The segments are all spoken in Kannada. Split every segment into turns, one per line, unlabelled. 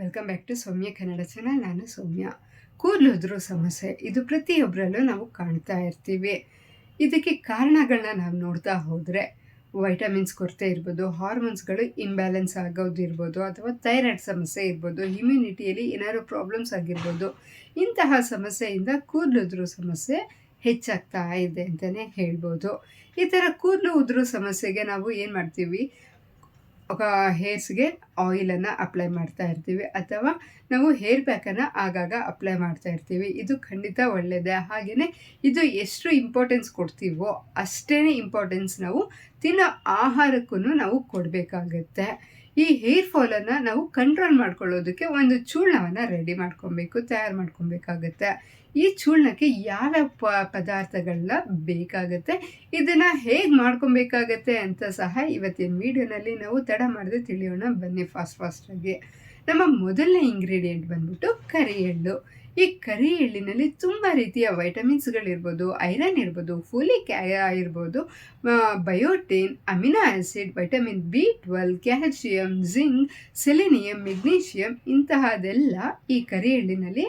Welcome back to Soumya Kannada channel. ನಾನು ಸೌಮ್ಯ. ಕೂದಲು ಉದುರೋ ಸಮಸ್ಯೆ. ಇದು ಪ್ರತಿಯೊಬ್ಬರಲ್ಲೂ ನಾವು ಕಾಣ್ತಾ ಇರ್ತೀವಿ. ಇದಕ್ಕೆ ಕಾರಣಗಳನ್ನ ನಾವು ನೋಡ್ತಾ ಹೋದರೆ ವೈಟಮಿನ್ಸ್ ಕೊರತೆ ಇರ್ಬೋದು ಹಾರ್ಮೋನ್ಸ್ಗಳು ಇಂಬ್ಯಾಲೆನ್ಸ್ ಆಗೋದಿರ್ಬೋದು ಅಥವಾ ಥೈರಾಯ್ಡ್ ಸಮಸ್ಯೆ ಇರ್ಬೋದು ಇಮ್ಯುನಿಟಿಯಲ್ಲಿ ಏನಾದರೂ ಪ್ರಾಬ್ಲಮ್ಸ್ ಆಗಿರ್ಬೋದು, ಇಂತಹ ಸಮಸ್ಯೆಯಿಂದ ಕೂದಲು ಉದುರೋ ಸಮಸ್ಯೆ ಹೆಚ್ಚಾಗ್ತಾ ಇದೆ ಅಂತಲೇ ಹೇಳ್ಬೋದು. ಈ ಥರ ಕೂದಲು ಉದುರೋ ಸಮಸ್ಯೆಗೆ ನಾವು ಏನು ಮಾಡ್ತೀವಿ? ಹೇರ್ಸ್ಗೆ ಆಯಿಲನ್ನು ಅಪ್ಲೈ ಮಾಡ್ತಾ ಇರ್ತೀವಿ. ಅಥವಾ ನಾವು ಹೇರ್ ಪ್ಯಾಕನ್ನು ಆಗಾಗ ಅಪ್ಲೈ ಮಾಡ್ತಾ ಇರ್ತೀವಿ. ಇದು ಖಂಡಿತ ಒಳ್ಳೆಯದೇ ಹಾಗೆಯೇ ಇದು ಎಷ್ಟು ಇಂಪಾರ್ಟೆನ್ಸ್ ಕೊಡ್ತೀವೋ ಅಷ್ಟೇ ಇಂಪಾರ್ಟೆನ್ಸ್ ನಾವು ತಿನ್ನೋ ಆಹಾರಕ್ಕೂ ನಾವು ಕೊಡಬೇಕಾಗತ್ತೆ. ಈ ಹೇರ್ ಫಾಲನ್ನು ನಾವು ಕಂಟ್ರೋಲ್ ಮಾಡ್ಕೊಳ್ಳೋದಕ್ಕೆ ಒಂದು ಚೂರ್ಣವನ್ನು ರೆಡಿ ಮಾಡ್ಕೊಬೇಕು, ತಯಾರು ಮಾಡ್ಕೊಬೇಕಾಗತ್ತೆ. ಈ ಚೂರ್ಣಕ್ಕೆ ಯಾವ್ಯಾವ ಪ ಪದಾರ್ಥಗಳನ್ನ ಬೇಕಾಗತ್ತೆ, ಇದನ್ನು ಹೇಗೆ ಮಾಡ್ಕೊಬೇಕಾಗತ್ತೆ ಅಂತ ಸಹ ಇವತ್ತಿನ ವಿಡಿಯೋನಲ್ಲಿ ನಾವು ತಡ ಮಾಡದೆ ತಿಳಿಯೋಣ. ಬನ್ನಿ ಫಾಸ್ಟ್ ಫಾಸ್ಟಾಗಿ ನಮ್ಮ ಮೊದಲನೇ ಇಂಗ್ರೀಡಿಯೆಂಟ್ ಬಂದ್ಬಿಟ್ಟು ಕರಿ ಎಳ್ಳು ಈ ಕರಿ ಎಳ್ಳಿನಲ್ಲಿ ತುಂಬ ರೀತಿಯ ವೈಟಮಿನ್ಸ್ಗಳಿರ್ಬೋದು ಐರನ್ ಇರ್ಬೋದು ಫೋಲಿಕ್ ಇರ್ಬೋದು biotin amino acid vitamin B twelve calcium zinc selenium magnesium ಇಂತಹದೆಲ್ಲ ಈ ಕರಿ ಎಳ್ಳಿನಲ್ಲಿ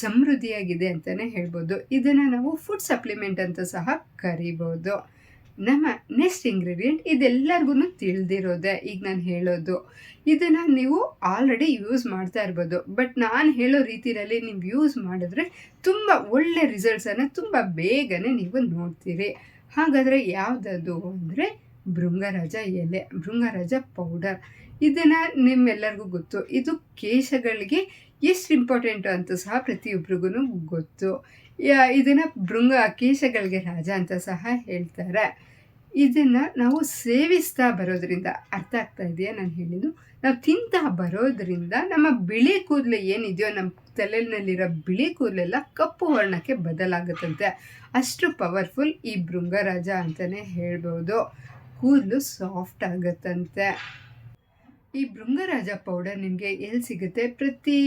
ಸಮೃದ್ಧಿಯಾಗಿದೆ ಅಂತಲೇ ಹೇಳ್ಬೋದು. ಇದನ್ನು ನಾವು ಫುಡ್ ಸಪ್ಲಿಮೆಂಟ್ ಅಂತ ಸಹ ಕರಿಬೋದು. ನಮ್ಮ ನೆಕ್ಸ್ಟ್ ಇಂಗ್ರೀಡಿಯೆಂಟ್ ಇದೆಲ್ಲರಿಗೂ ತಿಳಿದಿರೋದೆ. ಈಗ ನಾನು ಹೇಳೋದು, ಇದನ್ನು ನೀವು ಆಲ್ರೆಡಿ ಯೂಸ್ ಮಾಡ್ತಾ ಇರ್ಬೋದು. ಬಟ್ ನಾನು ಹೇಳೋ ರೀತಿಯಲ್ಲಿ ನೀವು ಯೂಸ್ ಮಾಡಿದ್ರೆ ತುಂಬ ಒಳ್ಳೆ ರಿಸಲ್ಟ್ಸನ್ನು ತುಂಬ ಬೇಗನೆ ನೀವು ನೋಡ್ತೀರಿ. ಹಾಗಾದರೆ ಯಾವುದದು ಅಂದರೆ ಭೃಂಗರಾಜ ಎಲೆ, ಭೃಂಗರಾಜ ಪೌಡರ್ ಇದನ್ನು ನಿಮ್ಮೆಲ್ಲರಿಗೂ ಗೊತ್ತು. ಇದು ಕೇಶಗಳಿಗೆ ಎಷ್ಟು ಇಂಪಾರ್ಟೆಂಟು ಅಂತ ಸಹ ಪ್ರತಿಯೊಬ್ಬರಿಗೂ ಗೊತ್ತು. ಇದನ್ನು ಭೃಂಗ, ಕೇಶಗಳಿಗೆ ರಾಜ ಅಂತ ಸಹ ಹೇಳ್ತಾರೆ. ಇದನ್ನು ನಾವು ಸೇವಿಸ್ತಾ ಬರೋದ್ರಿಂದ ಅರ್ಥ ಆಗ್ತಾ ಇದೆಯಾ ನಾನು ಹೇಳಿದ್ದು? ನಾವು ತಿಂತಾ ಬರೋದ್ರಿಂದ ನಮ್ಮ ಬಿಳಿ ಕೂದಲು ಏನಿದೆಯೋ, ನಮ್ಮ ತಲೆನಲ್ಲಿರೋ ಬಿಳಿ ಕೂದಲೆಲ್ಲ ಕಪ್ಪು ವರ್ಣಕ್ಕೆ ಬದಲಾಗುತ್ತಂತೆ. ಅಷ್ಟು ಪವರ್ಫುಲ್ ಈ ಭೃಂಗರಾಜ ಅಂತಲೇ ಹೇಳ್ಬೋದು. ಕೂದಲು ಸಾಫ್ಟ್ ಆಗುತ್ತಂತೆ. ಈ ಭೃಂಗರಾಜ ಪೌಡರ್ ನಿಮಗೆ ಎಲ್ಲಿ ಸಿಗುತ್ತೆ? ಪ್ರತಿ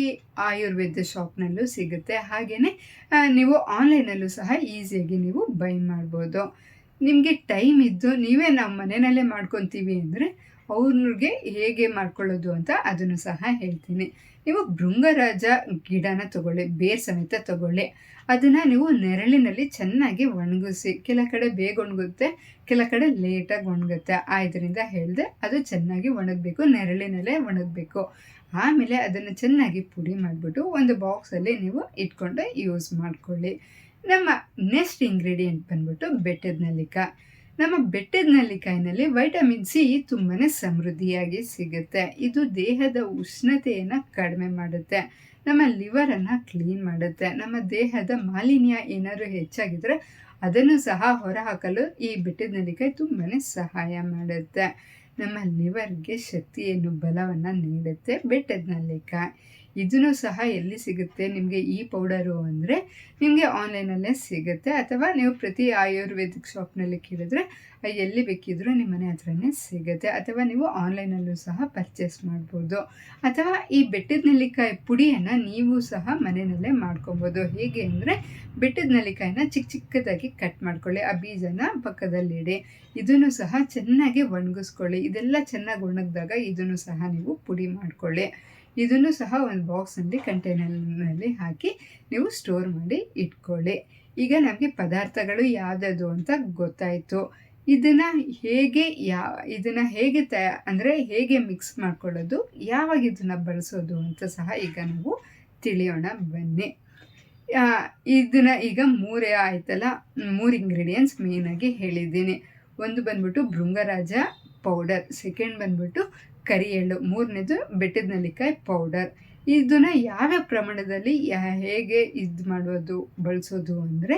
ಆಯುರ್ವೇದ ಶಾಪ್ನಲ್ಲೂ ಸಿಗುತ್ತೆ. ಹಾಗೆಯೇ ನೀವು ಆನ್ಲೈನಲ್ಲೂ ಸಹ ಈಸಿಯಾಗಿ ನೀವು ಬೈ ಮಾಡ್ಬೋದು. ನಿಮಗೆ ಟೈಮ್ ಇದ್ದು ನೀವೇ ನಮ್ಮ ಮನೆಯಲ್ಲೇ ಮಾಡ್ಕೊತೀವಿ ಅಂದರೆ ಅವ್ರಿಗೆ ಹೇಗೆ ಮಾಡ್ಕೊಳ್ಳೋದು ಅಂತ ಅದನ್ನು ಸಹ ಹೇಳ್ತೀನಿ. ನೀವು ಭೃಂಗರಾಜ ಗಿಡನ ತಗೊಳ್ಳಿ, ಬೇರ್ ಸಮೇತ ತಗೊಳ್ಳಿ. ಅದನ್ನು ನೀವು ನೆರಳಿನಲ್ಲಿ ಚೆನ್ನಾಗಿ ಒಣಗಿಸಿ, ಕೆಲ ಕಡೆ ಬೇಗ ಒಣಗುತ್ತೆ, ಕೆಲ ಕಡೆ ಲೇಟಾಗಿ ಒಣಗುತ್ತೆ. ಇದರಿಂದ ಹೇಳಿದೆ ಅದು ಚೆನ್ನಾಗಿ ಒಣಗಬೇಕು, ನೆರಳಿನಲ್ಲೇ ಒಣಗಬೇಕು. ಆಮೇಲೆ ಅದನ್ನು ಚೆನ್ನಾಗಿ ಪುಡಿ ಮಾಡಿಬಿಟ್ಟು ಒಂದು ಬಾಕ್ಸಲ್ಲಿ ನೀವು ಇಟ್ಕೊಂಡು ಯೂಸ್ ಮಾಡ್ಕೊಳ್ಳಿ. ನಮ್ಮ ನೆಕ್ಸ್ಟ್ ಇಂಗ್ರೀಡಿಯೆಂಟ್ ಬಂದ್ಬಿಟ್ಟು ಬೆಟ್ಟದ ನಲ್ಲಿಕಾಯಿ. ನಮ್ಮ ಬೆಟ್ಟದ ನಲ್ಲಿಕಾಯಿನಲ್ಲಿ ವೈಟಮಿನ್ ಸಿ ತುಂಬಾ ಸಮೃದ್ಧಿಯಾಗಿ ಸಿಗುತ್ತೆ. ಇದು ದೇಹದ ಉಷ್ಣತೆಯನ್ನು ಕಡಿಮೆ ಮಾಡುತ್ತೆ. ನಮ್ಮ ಲಿವರನ್ನು ಕ್ಲೀನ್ ಮಾಡುತ್ತೆ. ನಮ್ಮ ದೇಹದ ಮಾಲಿನ್ಯ ಏನಾದರೂ ಹೆಚ್ಚಾಗಿದ್ದರೆ ಅದನ್ನು ಸಹ ಹೊರಹಾಕಲು ಈ ಬೆಟ್ಟದ ನಲ್ಲಿಕಾಯಿ ತುಂಬಾ ಸಹಾಯ ಮಾಡುತ್ತೆ. ನಮ್ಮ ಲಿವರ್ಗೆ ಶಕ್ತಿಯನ್ನು, ಬಲವನ್ನು ನೀಡುತ್ತೆ ಬೆಟ್ಟದ ನೆಲ್ಲಿಕಾಯಿ. ಇದನ್ನು ಸಹ ಎಲ್ಲಿ ಸಿಗುತ್ತೆ? ನಿಮಗೆ ಈ ಪೌಡರು ಅಂದರೆ ನಿಮಗೆ ಆನ್ಲೈನಲ್ಲೇ ಸಿಗುತ್ತೆ. ಅಥವಾ ನೀವು ಪ್ರತಿ ಆಯುರ್ವೇದಿಕ್ ಶಾಪ್ನಲ್ಲಿ ಕೇಳಿದ್ರೆ ಎಲ್ಲಿ ಬೇಕಿದ್ರೂ ನಿಮ್ಮ ಮನೆ ಹತ್ರನೇ ಸಿಗುತ್ತೆ. ಅಥವಾ ನೀವು ಆನ್ಲೈನಲ್ಲೂ ಸಹ ಪರ್ಚೇಸ್ ಮಾಡ್ಬೋದು. ಅಥವಾ ಈ ಬೆಟ್ಟದ ನೆಲ್ಲಿಕಾಯಿ ಪುಡಿಯನ್ನು ನೀವು ಸಹ ಮನೆಯಲ್ಲೇ ಮಾಡ್ಕೊಬೋದು. ಹೇಗೆ ಅಂದರೆ ಬೆಟ್ಟದ ನೆಲ್ಲಿಕಾಯಿನ ಚಿಕ್ಕ ಚಿಕ್ಕದಾಗಿ ಕಟ್ ಮಾಡ್ಕೊಳ್ಳಿ. ಆ ಬೀಜನ ಪಕ್ಕದಲ್ಲಿಡಿ. ಇದನ್ನು ಸಹ ಚೆನ್ನಾಗಿ ಒಣಗಿಸ್ಕೊಳ್ಳಿ. ಇದೆಲ್ಲ ಚೆನ್ನಾಗಿ ಒಣಗಿದಾಗ ಇದನ್ನು ಸಹ ನೀವು ಪುಡಿ ಮಾಡ್ಕೊಳ್ಳಿ. ಇದನ್ನು ಸಹ ಒಂದು ಬಾಕ್ಸಲ್ಲಿ ಕಂಟೈನರ್ನಲ್ಲಿ ಹಾಕಿ ನೀವು ಸ್ಟೋರ್ ಮಾಡಿ ಇಟ್ಕೊಳ್ಳಿ. ಈಗ ನಮಗೆ ಪದಾರ್ಥಗಳು ಯಾವುದದು ಅಂತ ಗೊತ್ತಾಯಿತು. ಇದನ್ನು ಹೇಗೆ ಯಾವ ಇದನ್ನು ಹೇಗೆ ತಯ ಅಂದರೆ ಹೇಗೆ ಮಿಕ್ಸ್ ಮಾಡ್ಕೊಳ್ಳೋದು, ಯಾವಾಗ ಇದನ್ನು ಬಳಸೋದು ಅಂತ ಸಹ ಈಗ ನಾವು ತಿಳಿಯೋಣ ಬನ್ನಿ. ಇದನ್ನು ಈಗ ಮೂರೇ ಆಯ್ತಲ್ಲ, ಮೂರು ಇಂಗ್ರೀಡಿಯೆಂಟ್ಸ್ ಮೇಯ್ನಾಗಿ ಹೇಳಿದ್ದೀನಿ. ಒಂದು ಬಂದ್ಬಿಟ್ಟು ಭೃಂಗರಾಜ ಪೌಡರ್ ಸೆಕೆಂಡ್ ಬಂದ್ಬಿಟ್ಟು ಕರಿ ಎಳ್ಳು, ಮೂರನೇದು ಬೆಟ್ಟದ ನೆಲ್ಲಿಕಾಯಿ ಪೌಡರ್ ಇದನ್ನು ಯಾವ್ಯಾವ ಪ್ರಮಾಣದಲ್ಲಿ ಹೇಗೆ ಇದು ಮಾಡೋದು ಬಳಸೋದು ಅಂದರೆ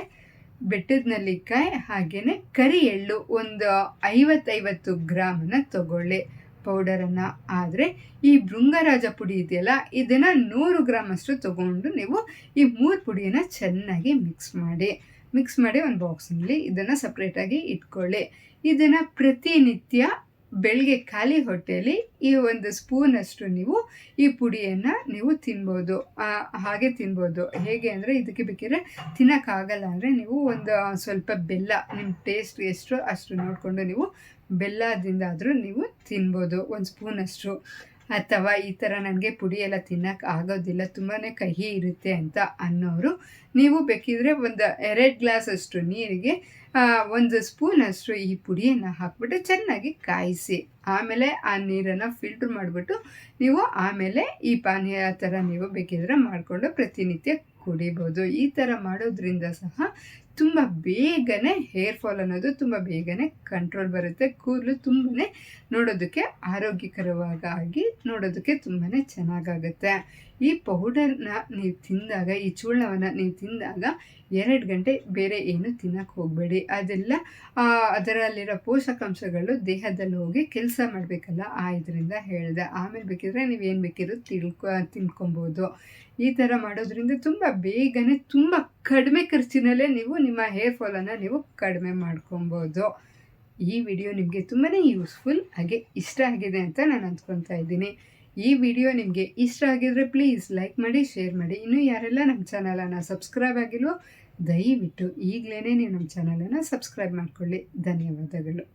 ಬೆಟ್ಟದ ನೆಲ್ಲಿಕಾಯಿ ಹಾಗೆಯೇ ಕರಿ ಎಳ್ಳು ಒಂದು ಐವತ್ತೈವತ್ತು ಗ್ರಾಮನ್ನ ತಗೊಳ್ಳಿ ಪೌಡರನ್ನು ಆದರೆ ಈ ಭೃಂಗರಾಜ ಪುಡಿ ಇದೆಯಲ್ಲ, ಇದನ್ನು ನೂರು ಗ್ರಾಮಷ್ಟು ತೊಗೊಂಡು ನೀವು ಈ ಮೂರು ಪುಡಿಯನ್ನು ಚೆನ್ನಾಗಿ ಮಿಕ್ಸ್ ಮಾಡಿ. ಮಿಕ್ಸ್ ಮಾಡಿ ಒಂದು ಬಾಕ್ಸ್ನಲ್ಲಿ ಇದನ್ನು ಸಪ್ರೇಟಾಗಿ ಇಟ್ಕೊಳ್ಳಿ. ಇದನ್ನು ಪ್ರತಿನಿತ್ಯ ಬೆಳಗ್ಗೆ ಖಾಲಿ ಹೊಟ್ಟೆಯಲ್ಲಿ ಈ ಒಂದು ಸ್ಪೂನಷ್ಟು ನೀವು ಈ ಪುಡಿಯನ್ನು ನೀವು ತಿನ್ಬೋದು. ಹಾಗೆ ತಿನ್ಬೋದು. ಹೇಗೆ ಅಂದರೆ ಇದಕ್ಕೆ ಬೇಕಿದ್ರೆ ತಿನ್ನೋಕ್ಕಾಗಲ್ಲ ಅಂದರೆ ನೀವು ಒಂದು ಸ್ವಲ್ಪ ಬೆಲ್ಲ ನಿಮ್ಮ ಟೇಸ್ಟ್ ಎಷ್ಟು ಅಷ್ಟು ನೋಡಿಕೊಂಡು ನೀವು ಬೆಲ್ಲದಿಂದಾದರೂ ನೀವು ತಿನ್ಬೋದು. ಒಂದು ಸ್ಪೂನಷ್ಟು ಅಥವಾ ಈ ಥರ ನನಗೆ ಪುಡಿ ಎಲ್ಲ ತಿನ್ನಕ್ಕೆ ಆಗೋದಿಲ್ಲ ತುಂಬಾ ಕಹಿ ಇರುತ್ತೆ ಅಂತ ಅನ್ನೋರು, ನೀವು ಬೇಕಿದ್ರೆ ಒಂದು ಎರಡು ಗ್ಲಾಸಷ್ಟು ನೀರಿಗೆ ಒಂದು ಒಂದು ಸ್ಪೂನಷ್ಟು ಈ ಪುಡಿಯನ್ನು ಹಾಕ್ಬಿಟ್ಟು ಚೆನ್ನಾಗಿ ಕಾಯಿಸಿ. ಆಮೇಲೆ ಆ ನೀರನ್ನು ಫಿಲ್ಟ್ರ್ ಮಾಡಿಬಿಟ್ಟು ನೀವು ಆಮೇಲೆ ಈ ಪಾನೀಯ ಥರ ನೀವು ಬೇಕಿದ್ರೆ ಮಾಡಿಕೊಂಡು ಪ್ರತಿನಿತ್ಯ ಕುಡಿಬೋದು. ಈ ಥರ ಮಾಡೋದ್ರಿಂದ ಸಹ ತುಂಬ ಬೇಗನೆ ಹೇರ್ ಫಾಲ್ ಅನ್ನೋದು ತುಂಬ ಬೇಗನೆ ಕಂಟ್ರೋಲ್ ಬರುತ್ತೆ. ಕೂದಲು ತುಂಬಾ ನೋಡೋದಕ್ಕೆ ಆರೋಗ್ಯಕರವಾಗಿ ನೋಡೋದಕ್ಕೆ ತುಂಬಾ ಚೆನ್ನಾಗಾಗುತ್ತೆ. ಈ ಪೌಡರ್ನ ನೀವು ತಿಂದಾಗ, ಈ ಚೂರ್ಣವನ್ನು ನೀವು ತಿಂದಾಗ ಎರಡು ಗಂಟೆ ಬೇರೆ ಏನು ತಿನ್ನಕ್ಕೆ ಹೋಗಬೇಡಿ. ಅದೆಲ್ಲ ಅದರಲ್ಲಿರೋ ಪೋಷಕಾಂಶಗಳು ದೇಹದಲ್ಲಿ ಹೋಗಿ ಕೆಲಸ ಮಾಡಬೇಕಲ್ಲ, ಆ ಇದರಿಂದ ಹೇಳಿದೆ. ಆಮೇಲೆ ಬೇಕಿದ್ರೆ ಏನು ಬೇಕಿದ್ರು ತಿಳ್ಕೊ, ತಿನ್ಕೊಬೋದು. ಈ ಥರ ಮಾಡೋದ್ರಿಂದ ತುಂಬ ಬೇಗನೆ ತುಂಬ ಕಡಿಮೆ ಖರ್ಚಿನಲ್ಲೇ ನೀವು ನಿಮ್ಮ ಹೇರ್ ಫಾಲನ್ನು ನೀವು ಕಡಿಮೆ ಮಾಡ್ಕೊಬೋದು. ಈ ವಿಡಿಯೋ ನಿಮಗೆ ತುಂಬಾ ಯೂಸ್ಫುಲ್ ಹಾಗೆ ಇಷ್ಟ ಆಗಿದೆ ಅಂತ ನಾನು ಅಂದ್ಕೊತಾ ಇದ್ದೀನಿ. ಈ ವಿಡಿಯೋ ನಿಮಗೆ ಇಷ್ಟ ಆಗಿದ್ರೆ ಪ್ಲೀಸ್ ಲೈಕ್ ಮಾಡಿ ಶೇರ್ ಮಾಡಿ. ಇನ್ನೂ ಯಾರೆಲ್ಲ ನಮ್ಮ ಚಾನಲನ್ನು ಸಬ್ಸ್ಕ್ರೈಬ್ ಆಗಿಲ್ವೋ ದಯವಿಟ್ಟು ಈಗಲೇ ನೀವು ನಮ್ಮ ಚಾನಲನ್ನು ಸಬ್ಸ್ಕ್ರೈಬ್ ಮಾಡಿಕೊಳ್ಳಿ. ಧನ್ಯವಾದಗಳು.